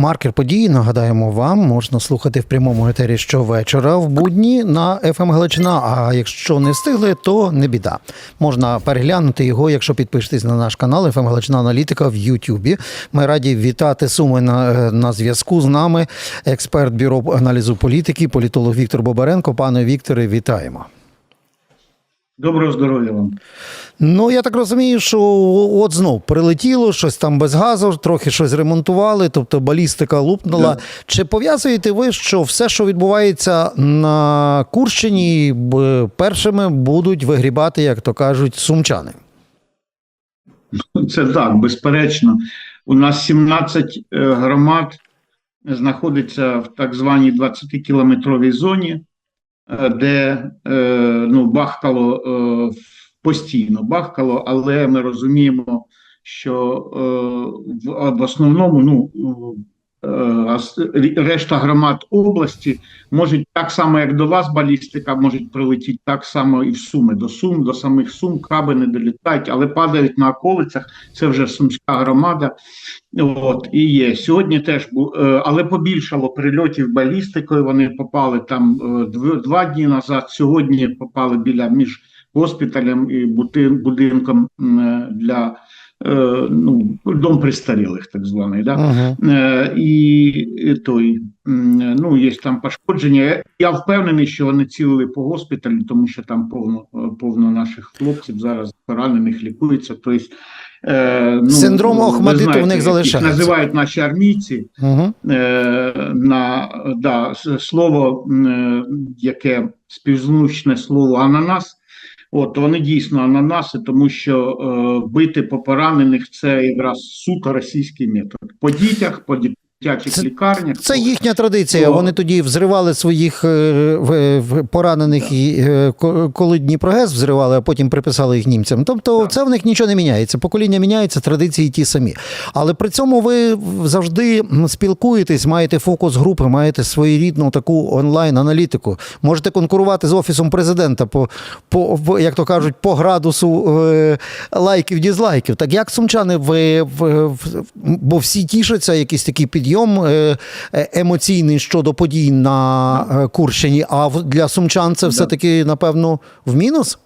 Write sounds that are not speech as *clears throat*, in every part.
Маркер події нагадаємо вам, можна слухати в прямому етері щовечора в будні на FM Галичина. А якщо не встигли, то не біда. Можна переглянути його, якщо підпишетесь на наш канал FM Галичина Аналітика в Ютубі. Ми раді вітати суми на, на зв'язку з нами. Експерт бюро аналізу політики, політолог Віктор Бобаренко. Пане Вікторе, вітаємо. Доброго здоров'я вам. Ну, я так розумію, що от знов прилетіло, щось там без газу, трохи щось ремонтували, тобто балістика лупнула. Да. Чи пов'язуєте ви, що все, що відбувається на Курщині, першими будуть вигрібати, як то кажуть, сумчани? Це так, безперечно. У нас 17 е, громад знаходиться в так званій 20-кілометровій зоні, де е, ну, бахкало е, постійно бахкало, але ми розуміємо, що е, в, основному ну, решта громад області можуть так само, як до вас балістика, можуть прилетіти так само і в Суми. До Сум, до самих Сум каби не долітають, але падають на околицях. Це вже Сумська громада. От і є сьогодні теж бу- е, але побільшало прильотів балістикою. Вони попали там е, два дні назад. Сьогодні попали біля між госпіталем і будинком е, для ну дом престарілих, так званий. Да? Угу. Е, і, той, ну, є там пошкодження. Я впевнений, що вони цілили по госпіталі, тому що там повно, е, повно наших хлопців зараз поранених лікується. Тобто, е, ну, Синдром Охмадиту в них залишається. Називають наші армійці Угу. е, на да, слово, е, яке співзвучне слово ананас. От вони дійсно ананаси, тому що е, бити по поранених це якраз суто російський метод. По дітях, по дитячих Це- лікарнях. Це їхня традиція. О. Вони тоді взривали своїх е, в- поранених, і, е, ко- коли Дніпрогес взривали, а потім приписали їх німцям. Тобто, Так. це в них нічого не міняється. Покоління міняється, традиції ті самі. Але при цьому ви завжди спілкуєтесь, маєте фокус групи, маєте своєрідну таку онлайн-аналітику. Можете конкурувати з офісом президента по, по як то кажуть, по градусу е, лайків, дізлайків. Так як сумчани, ви, ви, бо всі тішаться, якийсь такий підйом е, е, емоційний щодо подій на е, Курщині, а для сумчан це все-таки, напевно, в мінус?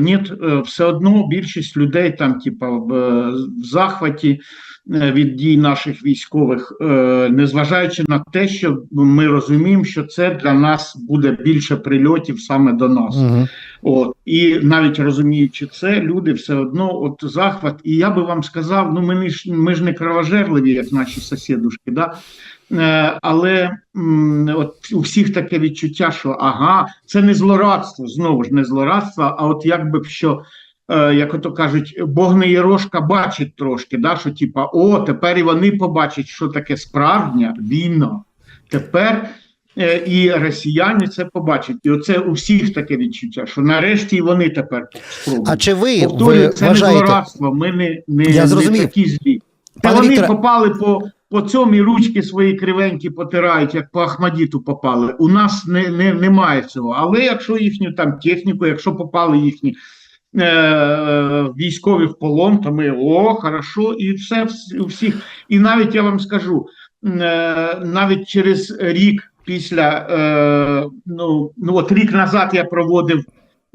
Ні, все одно більшість людей там, типа, в, захваті від дій наших військових, е, незважаючи на те, що ми розуміємо, що це для нас буде більше прильотів саме до нас. Угу. От і навіть розуміючи це, люди все одно от захват. І я би вам сказав: ну ми ж ми ж не кровожерливі, як наші сусідушки, да. Е, але от у всіх таке відчуття, що ага, це не злорадство, знову ж не злорадство, а от якби що. Е, Як ото кажуть, Бог не єрошка бачить трошки, да, що типа, о, тепер і вони побачать, що таке справжня війна. Тепер Е, і росіяни це побачать. І оце у всіх таке відчуття, що нарешті і вони тепер спробують. А чи ви, Повторюю, ви це не вважаєте? злорадство, ми не, не, Я не такі злі. Та Пане вони Вікторе- попали по, по цьому і ручки свої кривенькі потирають, як по Ахмадіту попали. У нас не, не, немає цього. Але якщо їхню там техніку, якщо попали їхні військові в полон, то ми о, хорошо, і все у всіх. І навіть я вам скажу, е, навіть через рік після е, ну, ну от рік назад я проводив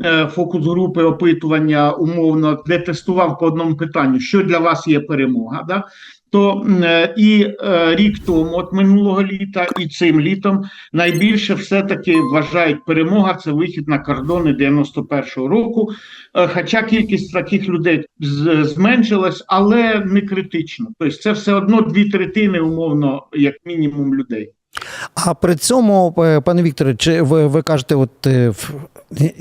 е, фокус групи опитування умовно, де тестував по одному питанню, що для вас є перемога. Да? То е, і е, рік тому, от минулого літа, і цим літом найбільше все-таки вважають перемога це вихід на кордони 91-го року. Е, Хоча кількість таких людей зменшилась, але не критично. Тобто це все одно дві третини, умовно, як мінімум, людей. А при цьому, пане Вікторе, чи ви, ви кажете, от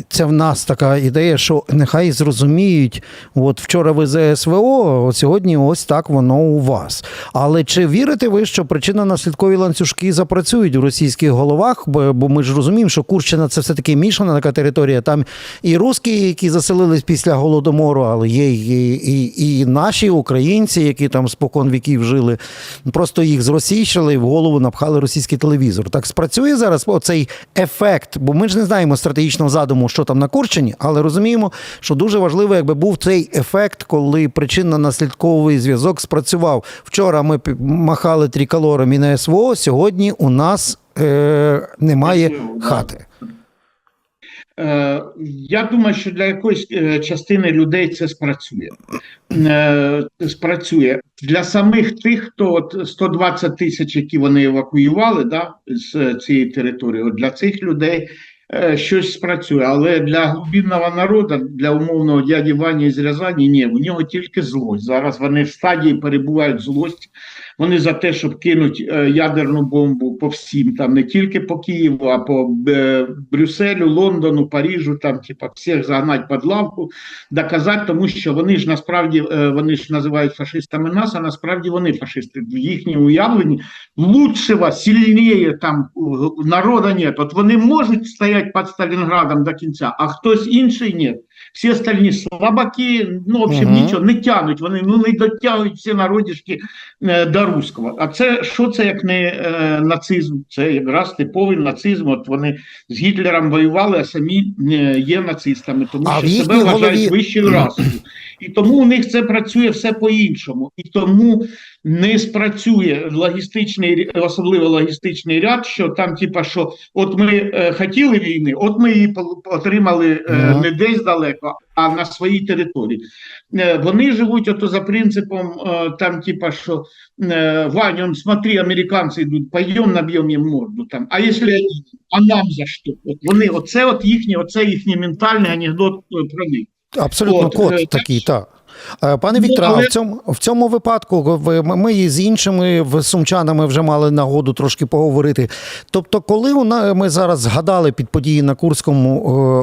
це в нас така ідея, що нехай зрозуміють, от вчора ви з СВО, от сьогодні ось так воно у вас. Але чи вірите ви, що причинно-наслідкові ланцюжки запрацюють у російських головах? Бо, ми ж розуміємо, що Курщина це все-таки мішана така територія. Там і русські, які заселились після голодомору, але є і, і, і наші українці, які там спокон віків жили. Просто їх зросійщили і в голову напхали російський телевізор. Так спрацює зараз оцей ефект, бо ми ж не знаємо стратегічного задуму, що там на Курчині, але розуміємо, що дуже важливо, якби був цей ефект, коли причинно-наслідковий зв'язок спрацював. Вчора ми махали триколором і на СВО, сьогодні у нас е, немає хати. Е, Я думаю, що для якоїсь е, частини людей це спрацює. Е, Спрацює для самих тих, хто от 120 тисяч, які вони евакуювали да, з цієї території, от для цих людей щось спрацює. Але для глибинного народу, для умовного дяді Вані з Рязані, ні, у нього тільки злость. Зараз вони в стадії перебувають злості. Вони за те, щоб кинуть е, ядерну бомбу по всім, там не тільки по Києву, а по е, Брюсселю, Лондону, Парижу, там типа всіх загнать під лавку, доказати, тому що вони ж насправді е, вони ж називають фашистами нас, а насправді вони фашисти. В їхньому уявленні лучшего, сильніше там народа нет. От вони можуть стояти під Сталінградом до кінця, а хтось інший ні. Всі остальні слабаки, ну, в общем, Мгм. нічого, не тянуть, вони ну, не дотягують всі народішки е, до руського. А це що це як не е, нацизм? Це якраз типовий нацизм. От вони з Гітлером воювали, а самі е, є нацистами, тому А що себе їхній вважають голові- вищою *clears throat* расою. І тому у них це працює все по-іншому. І тому не спрацює логістичний, особливо логістичний ряд, що там, типа, що от ми е, хотіли війни, от ми її отримали е, Мгм. не десь далеко, а на своїй території. Е, Вони живуть ото за принципом, е, там, типа, що е, Ваня, он, смотри, американці йдуть, пойдем наб'ємо їм морду. Там. А якщо а нам за що? От вони, оце от їхній, оце їхній ментальний анекдот е, про них. Абсолютно От, код е, такий, так. Е, Пане Ну, Вікторе, а в цьому, в цьому випадку ви- ми з іншими сумчанами вже мали нагоду трошки поговорити. Тобто, коли ми зараз згадали під події на Курському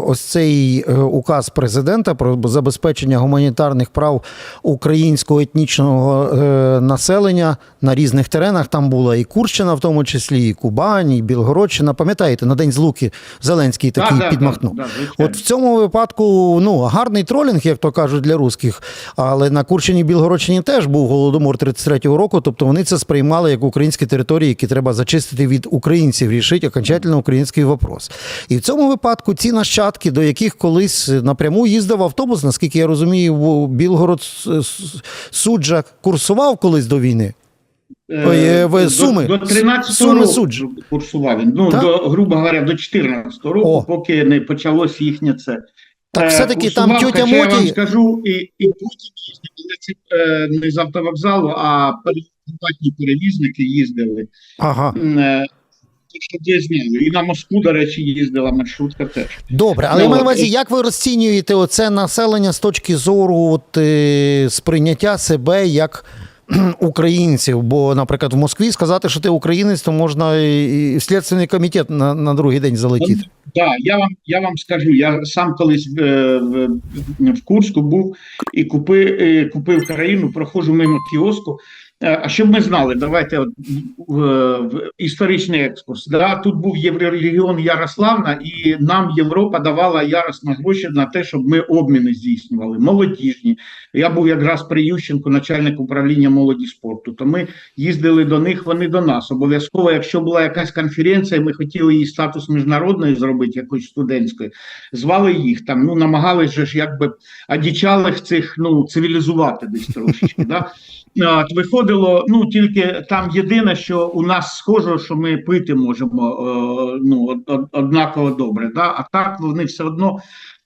е, ось цей е, указ президента про забезпечення гуманітарних прав українського етнічного населення на різних теренах, там була і Курщина, в тому числі, і Кубань, і Білгородщина. Пам'ятаєте, на День Злуки Зеленський такий Да, підмахнув. да, да. От в цьому випадку ну гарний тролінг, як то кажуть, для русських. Але на Курщині Білгородщині теж був голодомор 33-го року. Тобто вони це сприймали як українські території, які треба зачистити від українців, рішити окончательно український вопрос. І в цьому випадку ці нащадки, до яких колись напряму їздив автобус, наскільки я розумію, в Білгород суджа курсував колись до війни. Е, ви до, Суми. До 13 Суми року суджі. курсував він. Ну, Так? до, грубо говоря, до 14 року, О. поки не почалось їхнє це. Так Е, все-таки там курсував, тьотя Я вам Моті. скажу, і, і потім їздили, але це не з автовокзалу, а приватні перевізники їздили. Ага. Е. І на Москву, до речі, їздила маршрутка теж. Добре, але Ну, на увазі, і- як ви розцінюєте оце населення з точки зору от, е, сприйняття себе як *clears throat* українців? Бо, наприклад, в Москві сказати, що ти українець, то можна і в слідственний комітет на, на другий день залетіти. Так, я вам я вам скажу, я сам колись в, в, в Курську був і купив, е, купив країну, проходжу мимо кіоску. Е, А щоб ми знали, давайте в історичний екскурс. Да, тут був Єврорегіон Ярославна, і нам Європа давала яростно гроші на те, щоб ми обміни здійснювали, молодіжні. Я був якраз при Ющенку, начальник управління молоді спорту. То ми їздили до них, вони до нас. Обов'язково, якщо була якась конференція, ми хотіли її статус міжнародної зробити, якоюсь студентською, звали їх там. Ну намагались же ж якби одічалих цих ну цивілізувати десь трошечки. Да? *laughs* От, виходило, ну тільки там єдине, що у нас схоже, що ми пити можемо е, ну од- од- однаково добре. Да? А так вони все одно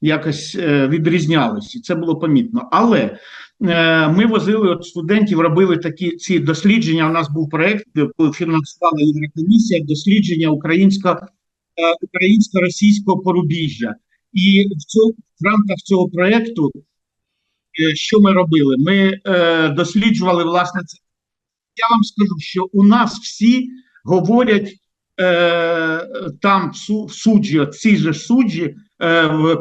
якось е, відрізнялись, і це було помітно. Але е, ми возили от студентів, робили такі ці дослідження. У нас був проект, фінансувала Єврокомісія, дослідження українсько, е, українсько-російського порубіжжя. І в цьому в рамках цього проекту, е, що ми робили? Ми е, досліджували власне це. Я вам скажу, що у нас всі говорять е, там в, су, суджі, ці ж суджі,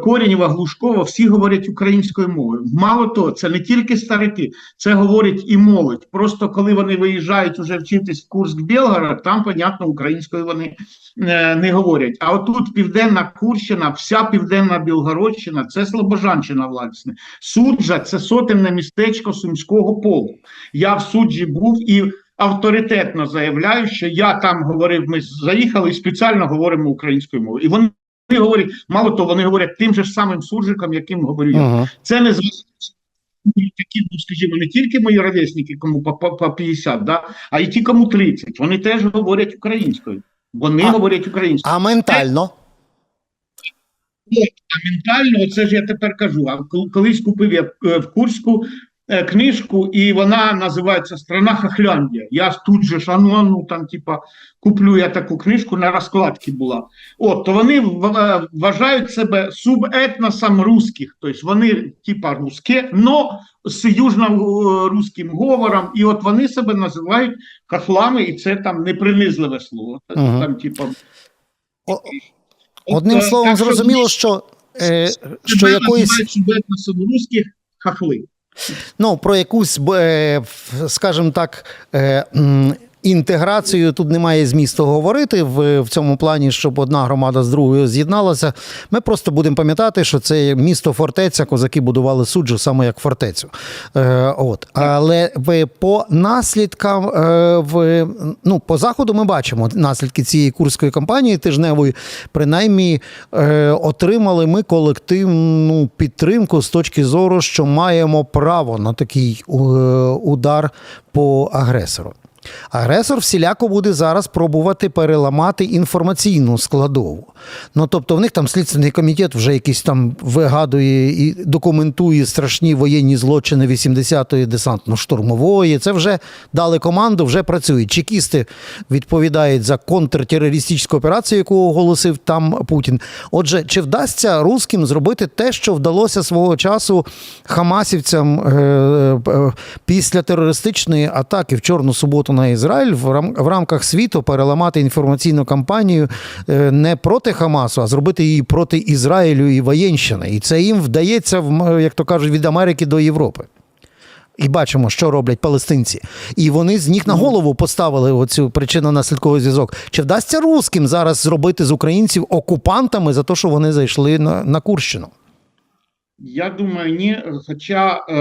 Корінєва, Глушкова, всі говорять українською мовою. Мало того, це не тільки старики, це говорять і молодь. Просто коли вони виїжджають уже вчитись в Курск Білгород, там, понятно, українською вони е, не говорять. А отут Південна Курщина, вся Південна Білгородщина це Слобожанщина, власне. Суджа це сотенне містечко Сумського полку. Я в суджі був і авторитетно заявляю, що я там говорив, ми заїхали і спеціально говоримо українською мовою. І вони говорять, мало того, вони говорять тим же ж самим суржиком, яким говорю я. Угу. Це не такі, ну, скажімо, не тільки мої ровесники, кому по, по, по 50, да, а й ті, кому 30. Вони теж говорять українською. Вони А- говорять українською. А ментально? А ментально, це ж я тепер кажу. А колись купив я е, в Курську е, книжку, і вона називається Страна Хохляндія. Я тут же ж, ну, там, типа, куплю я таку книжку, на розкладці була. От, то вони е, вважають себе субетносом русських, тобто вони, типа, русські, но з южно-русським говором, і от вони себе називають хохлами, і це там непринизливе слово. Мгм. Там, типа, О- Одним От, е, словом, так зрозуміло, що, е, що якоїсь русських хохли. Ну, про якусь, е, скажімо так, е, інтеграцію тут немає змісту говорити в, в цьому плані, щоб одна громада з другою з'єдналася. Ми просто будемо пам'ятати, що це місто фортеця, козаки будували суджу саме як фортецю. Е, от. Але в, по наслідкам е, в, ну, по заходу ми бачимо наслідки цієї курської кампанії тижневої. Принаймні е, отримали ми колективну підтримку з точки зору, що маємо право на такий е, удар по агресору. Агресор всіляко буде зараз пробувати переламати інформаційну складову. Ну тобто, в них там слідственний комітет вже якийсь там вигадує і документує страшні воєнні злочини 80-ї десантно-штурмової. Це вже дали команду, вже працюють. Чекісти відповідають за контртерористичну операцію, яку оголосив там Путін. Отже, чи вдасться русським зробити те, що вдалося свого часу хамасівцям е, е, після терористичної атаки в Чорну суботу на Ізраїль в, рам, в рамках світу переламати інформаційну кампанію е, не проти Хамасу, а зробити її проти Ізраїлю і воєнщини. І це їм вдається, як то кажуть, від Америки до Європи. І бачимо, що роблять палестинці. І вони з ніг на голову поставили оцю причинно-наслідковий зв'язок. Чи вдасться русським зараз зробити з українців окупантами за те, що вони зайшли на, на Курщину? Я думаю, ні. Хоча е,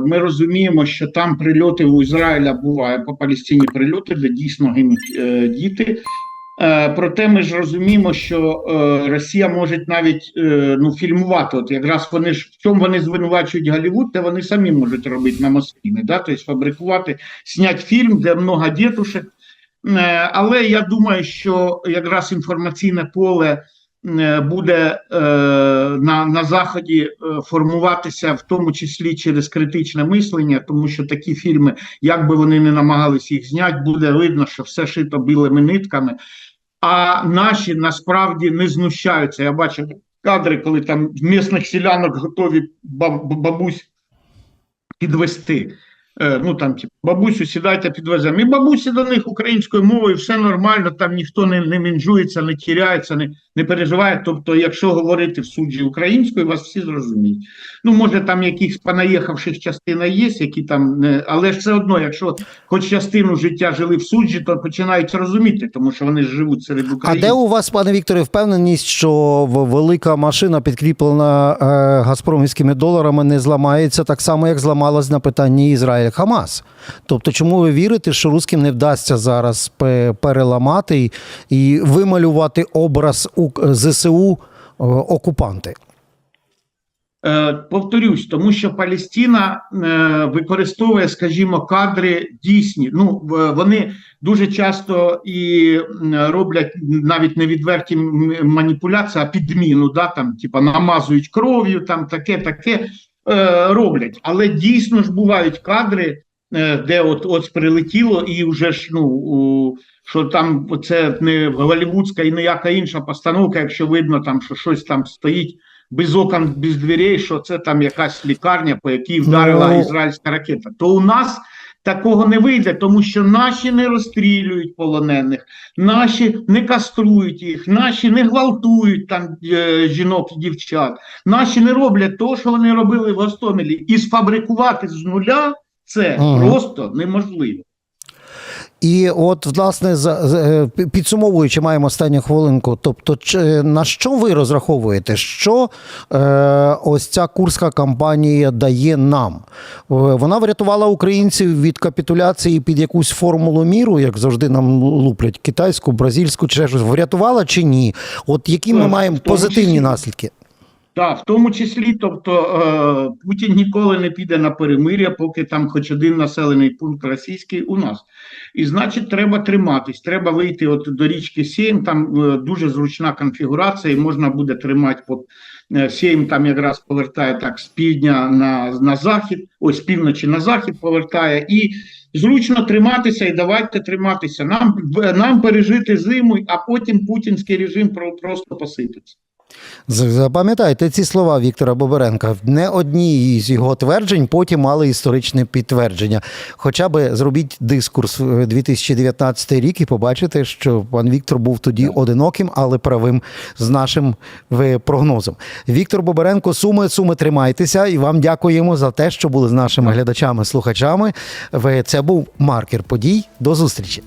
ми розуміємо, що там прильоти у Ізраїля буває по Палестині прильоти, де дійсно гинуть е, діти. Е, проте ми ж розуміємо, що е, Росія може навіть е, ну, фільмувати. От якраз вони ж в чому вони звинувачують Голлівуд, те вони самі можуть робити на Москві, да? тобто фабрикувати, зняти фільм, де много дітушек. Е, але я думаю, що якраз інформаційне поле буде е, на, на заході е, формуватися, в тому числі через критичне мислення, тому що такі фільми, як би вони не намагались їх зняти, буде видно, що все шито білими нитками. А наші насправді не знущаються. Я бачив кадри, коли там місних селянок готові баб- бабусь підвести. Е, ну там, типу, бабусю, сідайте, підвеземо. І бабусі до них українською мовою, все нормально, там ніхто не, не мінжується, не тіряється, не, не переживає. Тобто, якщо говорити в суджі українською, вас всі зрозуміють. Ну, може, там якихось понаїхавших частина є, які там, не... але ж все одно, якщо хоч частину життя жили в суджі, то починають розуміти, тому що вони ж живуть серед А де у вас, пане Вікторе, впевненість, що велика машина, підкріплена е, газпромівськими доларами, не зламається так само, як зламалась на питанні Ізраїль Хамас? Тобто, чому ви вірите, що русським не вдасться зараз переламати і, вималювати образ ЗСУ е, окупанти? Е, Повторюсь, тому що Палестина е, використовує, скажімо, кадри дійсні. Ну вони дуже часто і роблять навіть не відверті маніпуляції, а підміну. Да, там, типа намазують кров'ю, там таке, таке роблять. Але дійсно ж бувають кадри, де от ось прилетіло, і вже ж ну. У, що там це не голівудська і ніяка інша постановка, якщо видно, там що щось там стоїть без окон, без дверей, що це там якась лікарня, по якій вдарила Ну. ізраїльська ракета. То у нас такого не вийде, тому що наші не розстрілюють полонених, наші не каструють їх, наші не гвалтують там е, жінок і дівчат, наші не роблять того, що вони робили в Гостомелі. І сфабрикувати з нуля це Ага. просто неможливо. І от, власне, е, пі- підсумовуючи, маємо останню хвилинку. Тобто, на що ви розраховуєте? Що е, ось ця курська кампанія дає нам? Е, Вона врятувала українців від капітуляції під якусь формулу міру, як завжди нам луплять китайську, бразильську чи щось. Врятувала чи ні? От які ми маємо позитивні наслідки? Так, в тому числі, тобто е, Путін ніколи не піде на перемир'я, поки там хоч один населений пункт російський у нас. І значить, треба триматись. Треба вийти от до річки Сєм, там е, дуже зручна конфігурація, і можна буде тримати от, е, Сєм там якраз повертає так з півдня на, на захід, ось з півночі на захід повертає, і зручно триматися, і давайте триматися. Нам, нам пережити зиму, а потім путінський режим просто посипеться. З- Запам'ятайте ці слова Віктора Боберенка. Не одні із його тверджень потім мали історичне підтвердження. Хоча би зробіть дискурс в 2019 рік і побачите, що пан Віктор був тоді одиноким, але правим з нашим прогнозом. Віктор Боберенко, суми, суми, тримайтеся, і вам дякуємо за те, що були з нашими глядачами, слухачами. Ви- Це був маркер подій. До зустрічі.